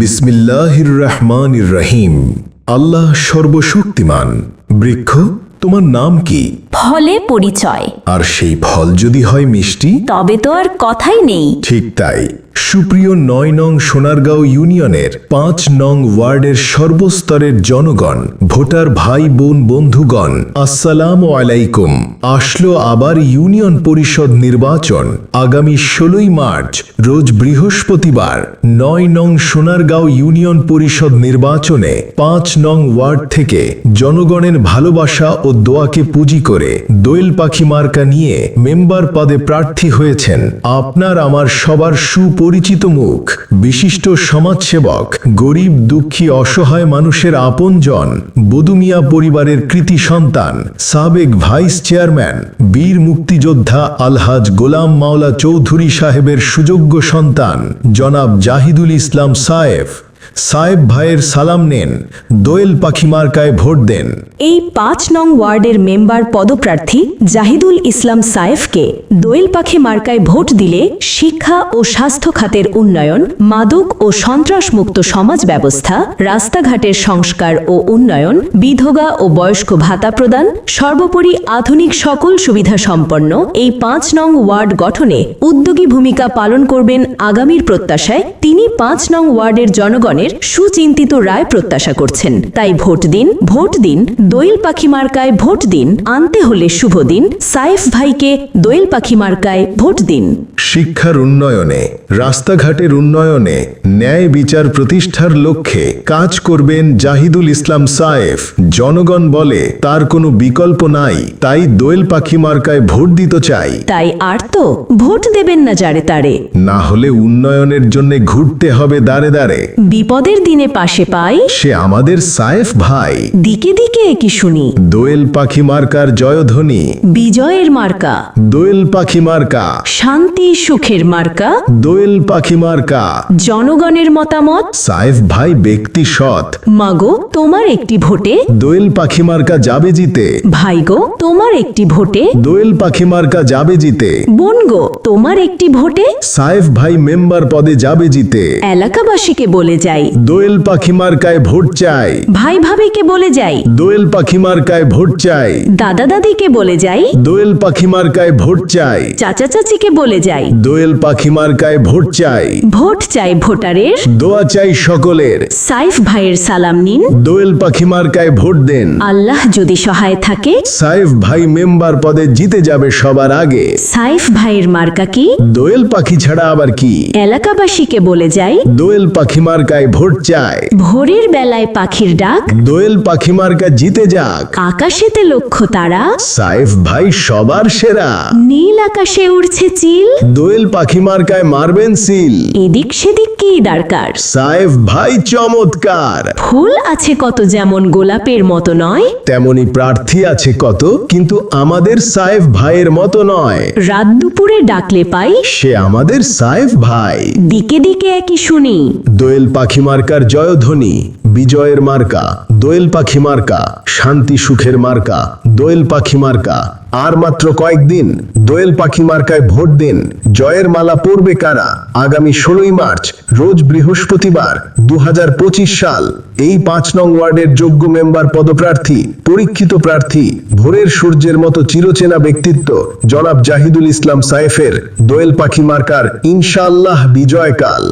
বিসমিল্লাহির রহমানির রহিম আল্লাহ সর্বশক্তিমান। বৃক্ষ তোমার নাম কি? ফলে পরিচয়। আর সেই ফল যদি হয় মিষ্টি? তবে তো আর কথাই নেই। ঠিক তাই। সুপ্রিয় নয় নং সোনারগাঁও ইউনিয়নের পাঁচ নং ওয়ার্ডের সর্বস্তরের জনগণ, ভোটার ভাই, বোন, বন্ধুগণ, আসসালাম আলাইকুম। আসলো আবার ইউনিয়ন পরিষদ নির্বাচন আগামী ষোলোই মার্চ, রোজ বৃহস্পতিবার। নয় নং সোনারগাঁও ইউনিয়ন পরিষদ নির্বাচনে পাঁচ নং ওয়ার্ড থেকে জনগণের ভালোবাসা ও দোয়াকে পুঁজি করে দোয়েল পাখি মার্কা নিয়ে মেম্বার পদে প্রার্থী হয়েছেন আপনার আমার সবার সুপরিচিত মুখ, বিশিষ্ট সমাজসেবক, গরিব, দুঃখী, অসহায় মানুষের আপনজন, বদুমিয়া পরিবারের কৃতি সন্তান, সাবেক ভাইস চেয়ারম্যান, বীর মুক্তিযোদ্ধা আলহাজ গোলাম মাওলা চৌধুরী সাহেবের সুযোগ্য সন্তান, জনাব জাহিদুল ইসলাম সায়েফ। সায়েব ভাইয়ের সালাম নেন, দোয়েল পাখি মার্কায় ভোট দেন। এই পাঁচ নং ওয়ার্ডের মেম্বার পদপ্রার্থী জাহিদুল ইসলাম সায়েফকে দোয়েল পাখি মার্কায় ভোট দিলে শিক্ষা ও স্বাস্থ্য খাতের উন্নয়ন, মাদক ও সন্ত্রাসমুক্ত সমাজ ব্যবস্থা, রাস্তাঘাটের সংস্কার ও উন্নয়ন, বিধবা ও বয়স্ক ভাতা প্রদান, সর্বোপরি আধুনিক সকল সুবিধা সম্পন্ন এই পাঁচ নং ওয়ার্ড গঠনে উদ্যোগী ভূমিকা পালন করবেন আগামীর প্রত্যাশায় তিনি পাঁচ নং ওয়ার্ডের জনগণের সুচিন্তিত রায় প্রত্যাশা করছেন। তাই ভোট দিন ভোট দিন দোয়েল পাখি মার্কায় ভোট দিন আনতে হলে শুভ দিন সাইফ ভাইকে দোয়েল পাখি মার্কায় ভোট দিন। শিক্ষার উন্নয়নে রাস্তাঘাটের উন্নয়নে ন্যায় বিচার প্রতিষ্ঠার লক্ষ্যে কাজ করবেন জাহিদুল ইসলাম সায়েফ। জনগণ বলে তার কোনো বিকল্প নাই তাই দোয়েল পাখি মার্কায় ভোট দিতে চাই। তাই আর তো ভোট দেবেন না যারে তারে। না হলে উন্নয়নের জন্য ঘুরতে হবে দাঁড়ে দাঁড়ে বিপদের দিনে পাশে পাই। সে আমাদের সায়েফ ভাই। দিকে দিকে কি শুনি। দোয়েল পাখি মার্কার জয়ধ্বনি। বিজয়ের মার্কা। দোয়েল পাখি মার্কা। শান্তি সুখের মার্কা। দোয়েল পাখি মার্কা। জনগণের মতামত। সায়েফ ভাই ব্যক্তি সৎ। মাগো তোমার একটি ভোটে। দোয়েল পাখি মার্কা যাবে জিতে। ভাইগো তোমার একটি ভোটে। দোয়েল পাখি মার্কা যাবে জিতে। বোন গো তোমার একটি ভোটে। সায়েফ ভাই মেম্বার পদে যাবে জিতে। এলাকাবাসীকে বলে যাই। দোয়েল পাখি মার্কায় ভোট চাই। ভাই ভাবিকে বলে যাই। দোয়েল পাখি মার্কায় ভোট চাই। দাদা দাদিকে বলে যাই। দোয়েল পাখি মার্কায় ভোট চাই। চাচা চাচিকে বলে যাই। দোয়েল পাখি মার্কায় ভোট চাই। ভোট চাই ভোটারের। দোয়া চাই সকলের। সাইফ ভাইয়ের সালাম নিন। দোয়েল পাখি মার্কায় ভোট দেন। আল্লাহ যদি সহায় থাকে। সাইফ ভাই মেম্বার পদে জিতে যাবে সবার আগে। সাইফ ভাইয়ের মার্কা কি? দোয়েল পাখি ছাড়া আবার কি? এলাকাবাসীকে বলে যাই। দোয়েল পাখি মার্কায় ভোট চায়। ভোরের বেলায় পাখির ডাক। দোয়েল পাখি মার্কা জিতে যাক। আকাশেতে লক্ষ্য তারা। সাইফ ভাই সবার সেরা। নীল আকাশে উড়ছে চিল। দোয়েল পাখি মার্কায় মারবেন সিল। এদিক সেদিক কি দরকার? সাইফ ভাই চমৎকার। ফুল আছে কত যেমন গোলাপের মতো নয়। তেমনি প্রার্থী আছে কত কিন্তু আমাদের সাইফ ভাইয়ের মতো নয়। রাত দুপুরে ডাকলে পাই। সে আমাদের সাইফ ভাই। দিকে দিকে একই শুনি। দোয়েল পাখি মার্কার জয়ধ্বনি, বিজয়ের মার্কা, দোয়েল পাখি মার্কা, শান্তি সুখের মার্কা, দোয়েল পাখি মার্কা। আর মাত্র কয়েকদিন দোয়েল পাখি মার্কায় ভোট দিন জয়ের মালা পড়বে কারা? আগামী ষোলোই মার্চ, রোজ বৃহস্পতিবার দু হাজার পঁচিশ সাল, এই পাঁচ নং ওয়ার্ডের যোগ্য মেম্বার পদপ্রার্থী, পরীক্ষিত প্রার্থী, ভোরের সূর্যের মতো চিরচেনা ব্যক্তিত্ব, জনাব জাহিদুল ইসলাম সাইফের দোয়েল পাখি মার্কার ইনশাআল্লাহ বিজয়কাল।